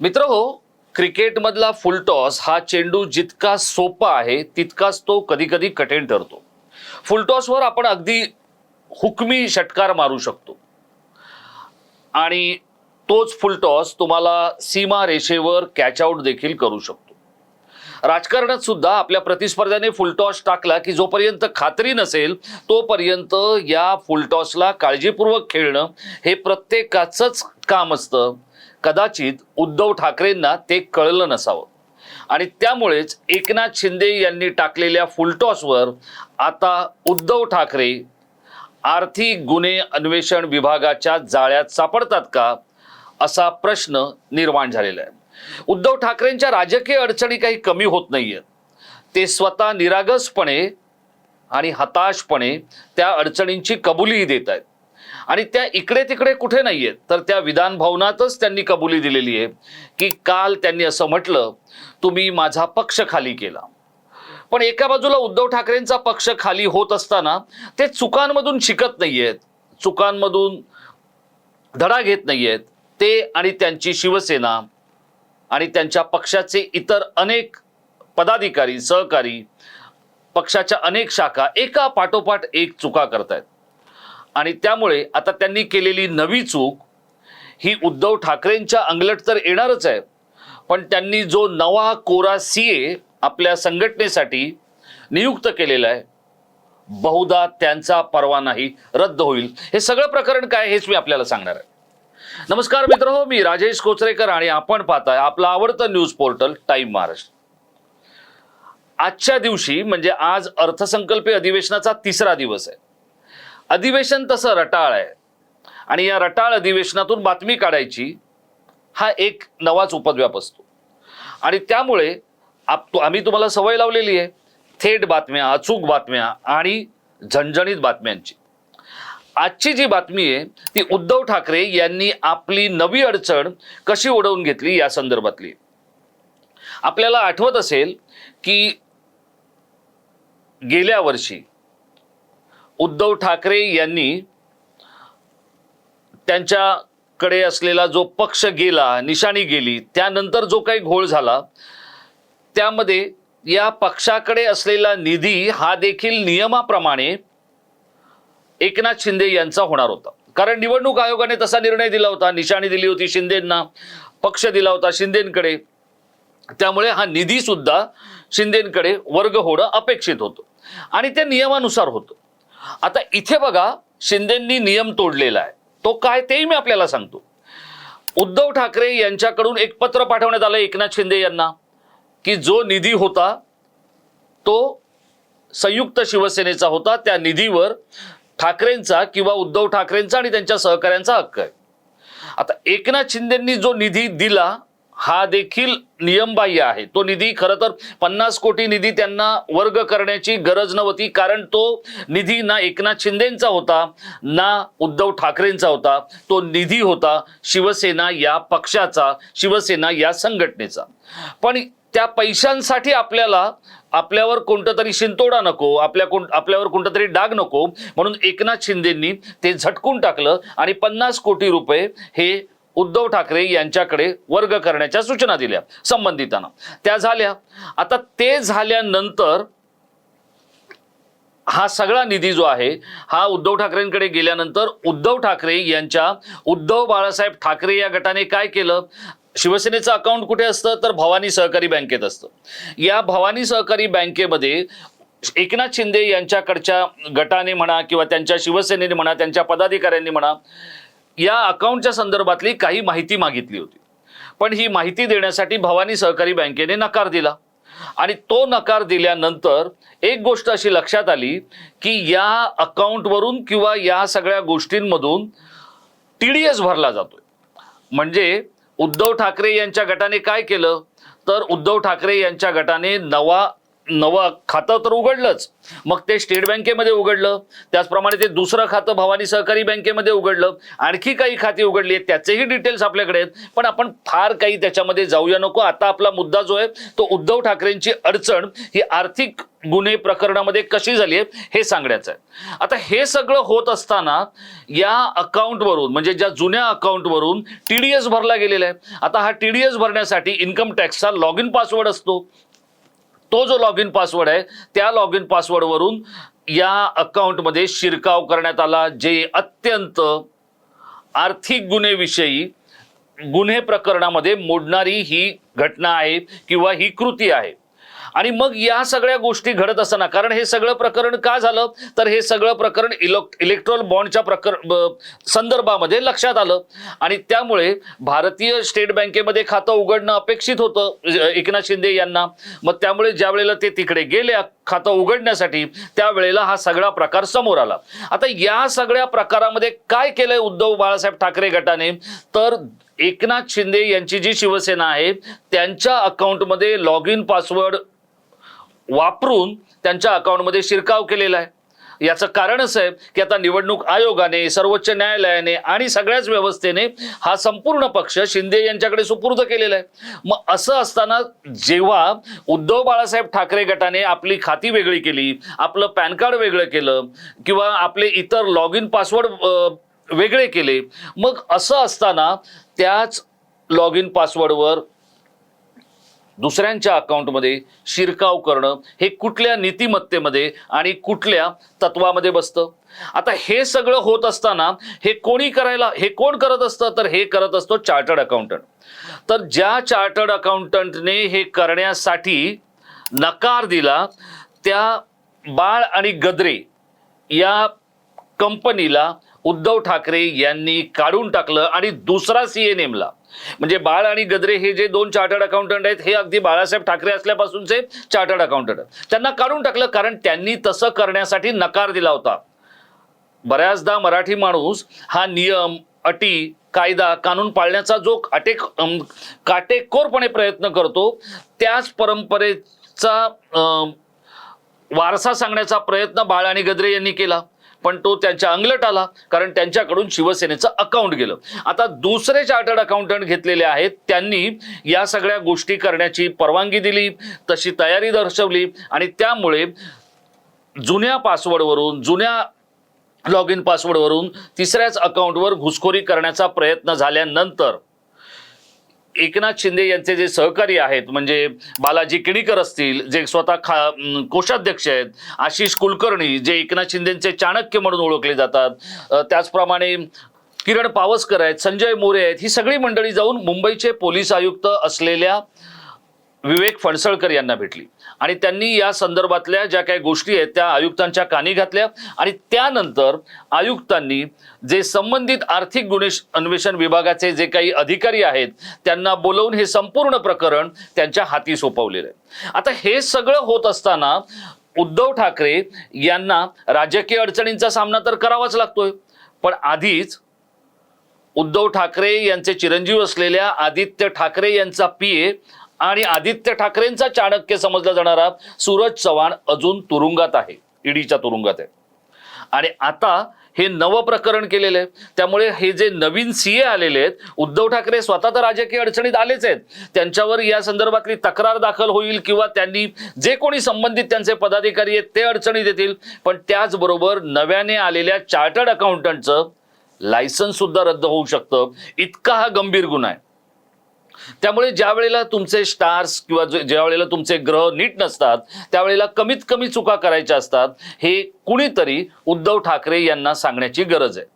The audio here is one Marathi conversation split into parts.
मित्र हो क्रिकेटमधला फुलटॉस हा चेंडू जितका सोपा आहे तितकाच तो कधी कधी कठीण ठरतो. फुलटॉसवर आपण अगदी हुकमी षटकार मारू शकतो. आणि तोच फुलटॉस तुम्हाला सीमा रेषेवर कॅच आउट देखील करू शकतो. राजकारणात सुद्धा आपल्या प्रतिस्पर्ध्याने फुलटॉस टाकला की जोपर्यंत खात्री नसेल तोपर्यंत या फुलटॉसला काळजीपूर्वक खेळणं हे प्रत्येकाचंच काम असतं. कदाचित उद्धव ठाकरेंना ते कळलं नसावं. आणि त्यामुळेच एकनाथ शिंदे यांनी टाकलेल्या फुलटॉसवर आता उद्धव ठाकरे आर्थिक गुन्हे अन्वेषण विभागाच्या जाळ्यात सापडतात का असा प्रश्न निर्माण झालेला आहे. उद्धव ठाकरेंच्या राजकीय अडचणी काही कमी होत नाहीयेत ते स्वतः निरागसपणे आणि हताशपणे त्या अडचणींची कबुलीही देत आहेत. आणि त्या इकडे तिकडे कुठे नाहीयेत तर त्या विधान भवनातच त्यांनी कबुली दिलेली आहे की काल त्यांनी असं म्हटलं तुम्ही माझा पक्ष खाली केला. पण एका बाजूला उद्धव ठाकरेंचा पक्ष खाली होत असताना ते चुकांमधून शिकत नाहीयेत चुकांमधून धडा घेत नाहीयेत ते आणि त्यांची शिवसेना आणि त्यांच्या पक्षाचे इतर अनेक पदाधिकारी सहकारी पक्षाच्या अनेक शाखा एका पाठोपाठ एक चुका करतायत. आणि त्यामुळे आता त्यांनी केलेली नवी चूक ही उद्धव ठाकरेंच्या अंगलट तर येणारच आहे पण त्यांनी जो नवा कोरा सी ए आपल्या संघटनेसाठी नियुक्त केलेला आहे बहुधा त्यांचा परवानाही रद्द होईल. हे सगळं प्रकरण काय हेच मी आपल्याला सांगणार आहे. नमस्कार मित्र हो मी राजेश कोचरेकर आणि आपण पाहताय आपलं आवडतं न्यूज पोर्टल टाइम महाराष्ट्र. आजच्या दिवशी म्हणजे आज अर्थसंकल्पीय अधिवेशनाचा तिसरा दिवस आहे. अधिवेशन तसं रटाळ आहे. आणि या रटाळ अधिवेशनातून बातमी काढायची हा एक नवाच उपद्व्याप असतो. आणि त्यामुळे आप आम्ही तुम्हाला सवय लावलेली आहे थेट बातम्या अचूक बातम्या आणि झणझणीत बातम्यांची. आजची जी बातमी आहे ती उद्धव ठाकरे यांनी आपली नवी अडचण कशी ओढवून घेतली या संदर्भातली आपल्याला आठवत असेल की गेल्या वर्षी उद्धव ठाकरे यांनी त्यांच्याकडे असलेला जो पक्ष गेला निशाणी गेली त्यानंतर जो काही घोळ झाला त्यामध्ये या पक्षाकडे असलेला निधी हा देखील नियमाप्रमाणे एकनाथ शिंदे यांचा होणार होता. कारण निवडणूक आयोगाने तसा निर्णय दिला होता. निशाणी दिली होती शिंदेंना पक्ष दिला होता शिंदेंकडे. त्यामुळे हा निधी सुद्धा शिंदेंकडे वर्ग होणं अपेक्षित होतं. आणि त्या नियमानुसार होतं. आता इथे बघा शिंदेंनी नियम तोडलेला आहे. तो काय तेही मी आपल्याला सांगतो. उद्धव ठाकरे यांच्याकडून एक पत्र पाठवण्यात आलं एकनाथ शिंदे यांना की जो निधी होता तो संयुक्त शिवसेनेचा होता. त्या निधीवर ठाकरेंचा किंवा उद्धव ठाकरेंचा आणि त्यांच्या सहकाऱ्यांचा हक्क आहे. आता एकनाथ शिंदेंनी जो निधी दिला हा देखील नियमबाह्य आहे. तो निधी खरं तर पन्नास कोटी निधी त्यांना वर्ग करण्याची गरज नव्हती. कारण तो निधी ना एकनाथ शिंदेंचा होता ना उद्धव ठाकरेंचा होता. तो निधी होता शिवसेना या पक्षाचा शिवसेना या संघटनेचा. पण त्या पैशांसाठी आपल्याला आपल्यावर कोणतं तरी शिंतोडा नको आपल्या कोण आपल्यावर कोणतं तरी डाग नको. म्हणून एकनाथ शिंदेंनी ते झटकून टाकलं आणि पन्नास कोटी रुपये हे उद्धव ठाकरे यांच्याकडे वर्ग करण्याच्या सूचना दिल्या संबंधितांना. त्या झाल्या. आता ते झाल्यानंतर हा सगळा निधी जो आहे हा उद्धव ठाकरेंकडे गेल्यानंतर उद्धव ठाकरे यांच्या उद्धव बाळासाहेब ठाकरे या गटाने काय केलं? शिवसेनेचं अकाउंट कुठे असतं? तर भवानी सहकारी बँकेत असतं. या भवानी सहकारी बँकेमध्ये एकनाथ शिंदे यांच्याकडच्या गटाने म्हणा किंवा त्यांच्या शिवसेनेने म्हणा त्यांच्या पदाधिकाऱ्यांनी म्हणा या अकाउंटच्या संदर्भातली काही माहिती मागितली होती. पण ही माहिती देण्यासाठी भवानी सहकारी बँकेने नकार दिला. आणि तो नकार दिल्यानंतर एक गोष्ट अशी लक्षात आली की या अकाउंटवरून किंवा या सगळ्या गोष्टींमधून टी डी एस भरला जातोय. म्हणजे उद्धव ठाकरे यांच्या गटाने काय केलं? तर उद्धव ठाकरे यांच्या गटाने नवा नवं खातं तर उघडलंच. मग ते स्टेट बँकेमध्ये उघडलं. त्याचप्रमाणे ते दुसरं खातं भवानी सहकारी बँकेमध्ये उघडलं. आणखी काही खाती उघडली आहेत त्याचेही डिटेल्स आपल्याकडे आहेत. पण आपण फार काही त्याच्यामध्ये जाऊया नको. आता आपला मुद्दा जो आहे तो उद्धव ठाकरेंची अडचण ही आर्थिक गुन्हे प्रकरणामध्ये कशी झाली आहे हे सांगण्याचं आहे. आता हे सगळं होत असताना या अकाउंटवरून म्हणजे ज्या जुन्या अकाउंटवरून टी डी एस भरला गेलेला आहे. आता हा टी डी एस भरण्यासाठी इन्कम टॅक्सचा लॉग इन पासवर्ड असतो. तो जो लॉग इन पासवर्ड आहे त्या लॉग इन पासवर्डवरून या अकाउंटमध्ये शिरकाव करण्यात आला जे अत्यंत आर्थिक गुन्हेविषयी गुन्हे प्रकरणामध्ये मोडणारी ही घटना आहे किंवा ही कृती आहे. आणि मग या सगळ्या गोष्टी घडत असताना कारण हे सगळं प्रकरण का झालं? तर हे सगळं प्रकरण इलो इलेक्ट्रॉल बॉन्डच्या प्रकर संदर्भामध्ये लक्षात आलं. आणि त्यामुळे भारतीय स्टेट बँकेमध्ये खातं उघडणं अपेक्षित होतं एकनाथ शिंदे यांना. मग त्यामुळे ज्या वेळेला ते तिकडे गेले खातं उघडण्यासाठी त्यावेळेला हा सगळा प्रकार समोर आला. आता या सगळ्या प्रकारामध्ये काय केलंय उद्धव बाळासाहेब ठाकरे गटाने? तर एकनाथ शिंदे यांची जी शिवसेना आहे त्यांच्या अकाउंटमध्ये लॉग इन पासवर्ड वापरून त्यांच्या अकाउंटमध्ये शिरकाव केलेला आहे. याचं कारण असं आहे की आता निवडणूक आयोगाने सर्वोच्च न्यायालयाने आणि सगळ्याच व्यवस्थेने हा संपूर्ण पक्ष शिंदे यांच्याकडे सुपूर्द केलेला आहे. मग असं असताना जेव्हा उद्धव बाळासाहेब ठाकरे गटाने आपली खाती वेगळी केली आपलं पॅन कार्ड वेगळं केलं किंवा आपले इतर लॉग इन पासवर्ड वेगळे केले मग असं असताना त्याच लॉग इन पासवर्डवर दुसऱ्यांच्या अकाउंटमध्ये शिरकाव करणं हे कुठल्या नीतिमत्तेमध्ये आणि कुठल्या तत्वामध्ये बसतं? आता हे सगळं होत असताना हे कोणी करायला हे कोण करत असतं? तर हे करत असतो चार्टर्ड अकाउंटंट तर ज्या चार्टर्ड अकाउंटंटने हे करण्यासाठी नकार दिला त्या बाळ आणि गद्रे या कंपनीला उद्धव ठाकरे यांनी काढून टाकलं आणि दुसरा सी ए नेमला. म्हणजे बाळ आणि गद्रे हे जे दोन चार्टर्ड अकाउंटंट आहेत हे अगदी बाळासाहेब ठाकरे असल्यापासूनचे चार्टर्ड अकाउंटंट त्यांना काढून टाकलं कारण त्यांनी तसं करण्यासाठी नकार दिला होता. बऱ्याचदा मराठी माणूस हा नियम अटी कायदा कानून पाळण्याचा जो अटेक काटेकोरपणे प्रयत्न करतो त्याच परंपरेचा वारसा सांगण्याचा प्रयत्न बाळ आणि गद्रे यांनी केला. पण तो त्यांच्या अंगलट आला कारण त्यांच्याकडून शिवसेनेचं अकाउंट गेलं. आता दुसरे चार्टर्ड अकाउंटंट घेतलेले आहेत त्यांनी या सगळ्या गोष्टी करण्याची परवानगी दिली तशी तयारी दर्शवली आणि त्यामुळे जुन्या पासवर्डवरून जुन्या लॉग इन पासवर्डवरून तिसऱ्याच अकाउंटवर घुसखोरी करण्याचा प्रयत्न झाल्यानंतर एकनाथ शिंदे यांचे जे सहकारी आहेत म्हणजे बालाजी किणीकर असतील जे स्वतः खा कोषाध्यक्ष आहेत आशिष कुलकर्णी जे एकनाथ शिंदेचे चाणक्य म्हणून ओळखले जातात त्याचप्रमाणे किरण पावसकर आहेत संजय मोरे आहेत ही सगळी मंडळी जाऊन मुंबईचे पोलीस आयुक्त असलेल्या विवेक फणसळकर यांना भेटली. आणि त्यांनी या संदर्भातल्या ज्या काही गोष्टी आहेत त्या आयुक्तांच्या कानी घातल्या. आणि त्यानंतर आयुक्तांनी जे संबंधित आर्थिक गुन्हे अन्वेषण विभागाचे जे काही अधिकारी आहेत त्यांना बोलवून हे संपूर्ण प्रकरण त्यांच्या हाती सोपवलेलं आहे. आता हे सगळं होत असताना उद्धव ठाकरे यांना राजकीय अडचणींचा सामना तर करावाच लागतोय. पण आधीच उद्धव ठाकरे यांचे चिरंजीव असलेल्या आदित्य ठाकरे यांचा पी ए आणि आदित्य ठाकरेंचा चाणक्य समजला जाणारा सूरज चव्हाण अजून तुरुंगात आहे. ईडीच्या तुरुंगात आहे. आणि आता हे नवं प्रकरण केलेलं आहे. त्यामुळे हे जे नवीन सीए आलेले आहेत उद्धव ठाकरे स्वतः तर राजकीय अडचणीत आलेच आहेत. त्यांच्यावर या संदर्भातली तक्रार दाखल होईल किंवा त्यांनी जे कोणी संबंधित त्यांचे पदाधिकारी आहेत ते अडचणीत येतील पण त्याचबरोबर नव्याने आलेल्या चार्टर्ड अकाउंटंटचं लायसन्स सुद्धा रद्द होऊ शकतं. इतका हा गंभीर गुन्हा आहे. त्यामुळे ज्या वेळेला तुमचे स्टार्स किंवा ज्या वेळेला तुमचे ग्रह नीट नसतात त्यावेळेला कमीत कमी चुका करायच्या असतात हे कुणीतरी उद्धव ठाकरे यांना सांगण्याची गरज आहे.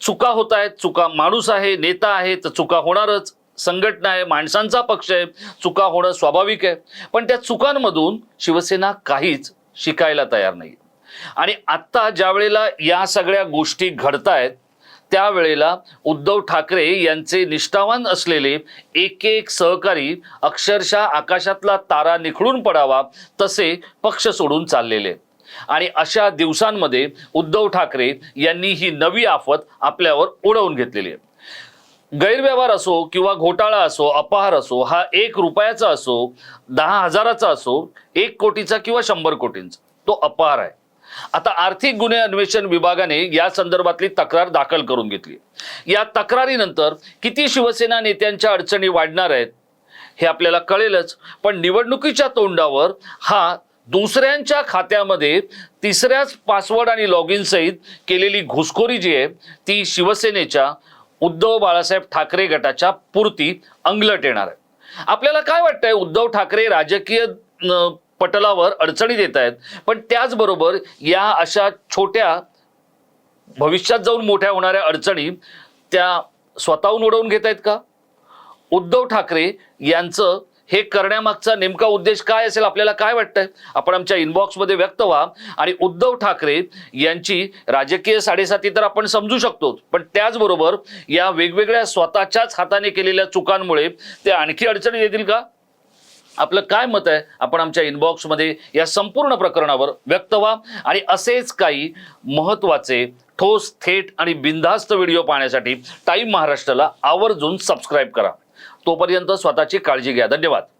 चुका होत आहेत चुका माणूस आहे नेता आहे तर चुका होणारच. संघटना आहे माणसांचा पक्ष आहे चुका होणं स्वाभाविक आहे. पण त्या चुकांमधून शिवसेना काहीच शिकायला तयार नाही आणि आत्ता ज्या वेळेला या सगळ्या गोष्टी घडतायत त्यावेळेला उद्धव ठाकरे यांचे निष्ठावान असलेले एक एक सहकारी अक्षरशः आकाशातला तारा निखळून पडावा तसे पक्ष सोडून चाललेले. आणि अशा दिवसांमध्ये उद्धव ठाकरे यांनी ही नवी आफत आपल्यावर ओढवून घेतलेली आहे. गैरव्यवहार असो किंवा घोटाळा असो अपहार असो हा एक रुपयाचा असो दहा हजाराचा असो एक कोटीचा किंवा शंभर कोटींचा तो अपहार आहे. आता आर्थिक गुन्हे अन्वेषण विभागाने या संदर्भातली तक्रार दाखल करून घेतली. या तक्रारीनंतर किती शिवसेना नेत्यांच्या अडचणी वाढणार आहेत हे आपल्याला कळेलच पण निवडणुकीच्या तोंडावर हा दुसऱ्यांच्या खात्यामध्ये तिसऱ्याच पासवर्ड आणि लॉग इन सहित केलेली घुसखोरी जी आहे ती शिवसेनेच्या उद्धव बाळासाहेब ठाकरे गटाच्या पुरती अंगलट येणार आहे. आपल्याला काय वाटतंय? उद्धव ठाकरे राजकीय पटलावर अडचणी देत आहेत. पण त्याचबरोबर या अशा छोट्या भविष्यात जाऊन मोठ्या होणाऱ्या अडचणी त्या स्वतःहून उडवून घेत आहेत का? उद्धव ठाकरे यांचं हे करण्यामागचा नेमका उद्देश काय असेल? आपल्याला काय वाटतंय? आपण आमच्या इनबॉक्समध्ये व्यक्त व्हा. आणि उद्धव ठाकरे यांची राजकीय साडेसाती तर आपण समजू शकतो पण त्याचबरोबर या वेगवेगळ्या स्वतःच्याच हाताने केलेल्या चुकांमुळे ते आणखी अडचणी येतील का? आपलं काय मत आहे? आपण आमच्या इनबॉक्समध्ये या संपूर्ण प्रकरणावर व्यक्त व्हा. आणि असेच काही महत्त्वाचे ठोस थेट आणि बिनधास्त व्हिडिओ पाहण्यासाठी टाईम महाराष्ट्राला आवर्जून सबस्क्राईब करा. तोपर्यंत स्वतःची काळजी घ्या. धन्यवाद.